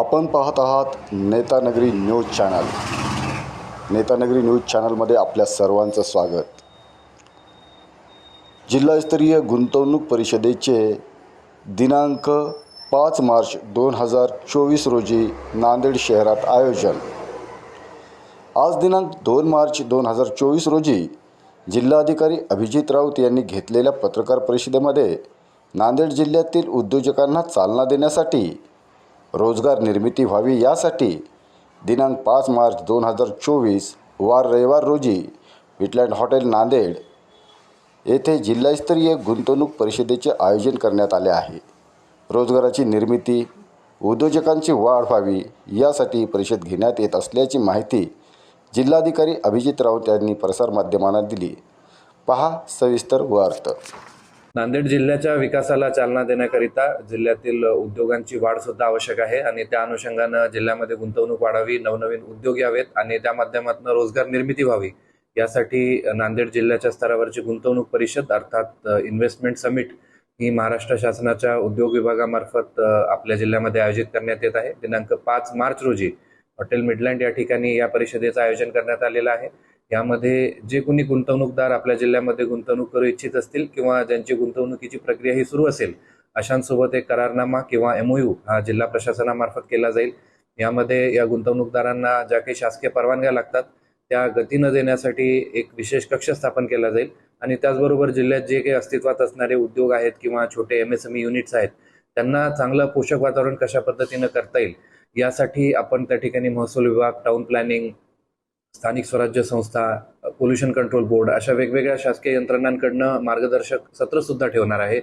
आपण पाहत आहात Netanagari news channel. Netanagari news चॅनलमध्ये आपल्या सर्वांचं स्वागत. जिल्हास्तरीय गुंतवणूक परिषदेचे दिनांक पाच मार्च दोन हजार चोवीस रोजी नांदेड शहरात आयोजन. आज दिनांक दोन मार्च दोन हजार चोवीस रोजी जिल्हाधिकारी अभिजित राऊत यांनी घेतलेल्या पत्रकार परिषदेमध्ये नांदेड जिल्ह्यातील उद्योजकांना चालना देण्यासाठी रोजगार निर्मिती व्हावी यासाठी दिनांक पाच मार्च दोन हजार चोवीस वार रविवार रोजी विटलँड हॉटेल नांदेड येथे जिल्हास्तरीय गुंतवणूक परिषदेचे आयोजन करण्यात आले आहे. रोजगाराची निर्मिती उद्योजकांची वाढ व्हावी यासाठी परिषद घेण्यात येत असल्याची माहिती जिल्हाधिकारी अभिजित राऊत यांनी प्रसारमाध्यमांना दिली. पहा सविस्तर वार्त. नांदेड जिल्ह्याच्या विकासाला चालना देण्याकरिता जिल्ह्यातील उद्योगांची वाढ सुद्धा आवश्यक आहे आणि त्या अनुषंगानं जिल्ह्यामध्ये गुंतवणूक वाढावी नवनवीन उद्योग यावेत आणि त्या माध्यमातून रोजगार निर्मिती व्हावी. यासाठी नांदेड जिल्ह्याच्या स्तरावरची गुंतवणूक परिषद अर्थात इन्व्हेस्टमेंट समिट ही महाराष्ट्र शासनाच्या उद्योग विभागामार्फत आपल्या जिल्ह्यामध्ये आयोजित करण्यात येत आहे. दिनांक पाच मार्च रोजी हॉटेल मिडलँड या ठिकाणी या परिषदेचं आयोजन करण्यात आलेलं आहे. यामध्ये जे कोणी गुंतवणूकदार आपल्या जिल्ह्यामध्ये गुंतवणूक करू इच्छित असतील किंवा ज्यांची गुंतवणुकीची प्रक्रिया ही सुरू असेल अशांसोबत एक करारनामा किंवा एमओयू हा जिल्हा प्रशासनामार्फत केला जाईल. यामध्ये या गुंतवणूकदारांना ज्या काही शासकीय परवानग्या लागतात त्या गतीनं देण्यासाठी एक विशेष कक्ष स्थापन केला जाईल. आणि त्याचबरोबर जिल्ह्यात जे काही अस्तित्वात असणारे उद्योग आहेत किंवा छोटे M S M E units आहेत त्यांना चांगलं पोषक वातावरण कशा पद्धतीनं करता येईल यासाठी आपण त्या ठिकाणी महसूल विभाग टाऊन प्लॅनिंग स्थानिक स्वराज्य संस्था पोल्युशन कंट्रोल बोर्ड अशा वेगवेगळ्या शासकीय यंत्रणांकडनं मार्गदर्शक सत्र सुद्धा ठेवणार आहे.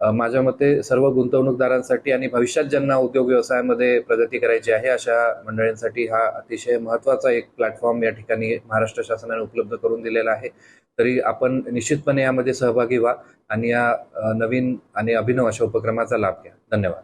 माझ्या मते सर्व गुंतवणूकदारांसाठी आणि भविष्यात ज्यांना उद्योग व्यवसायामध्ये प्रगती करायची आहे अशा मंडळींसाठी हा अतिशय महत्त्वाचा एक प्लॅटफॉर्म या ठिकाणी महाराष्ट्र शासनाने उपलब्ध करून दिलेला आहे. तरी आपण निश्चितपणे यामध्ये सहभागी व्हा आणि या नवीन आणि अभिनव अशा उपक्रमाचा लाभ घ्या. धन्यवाद.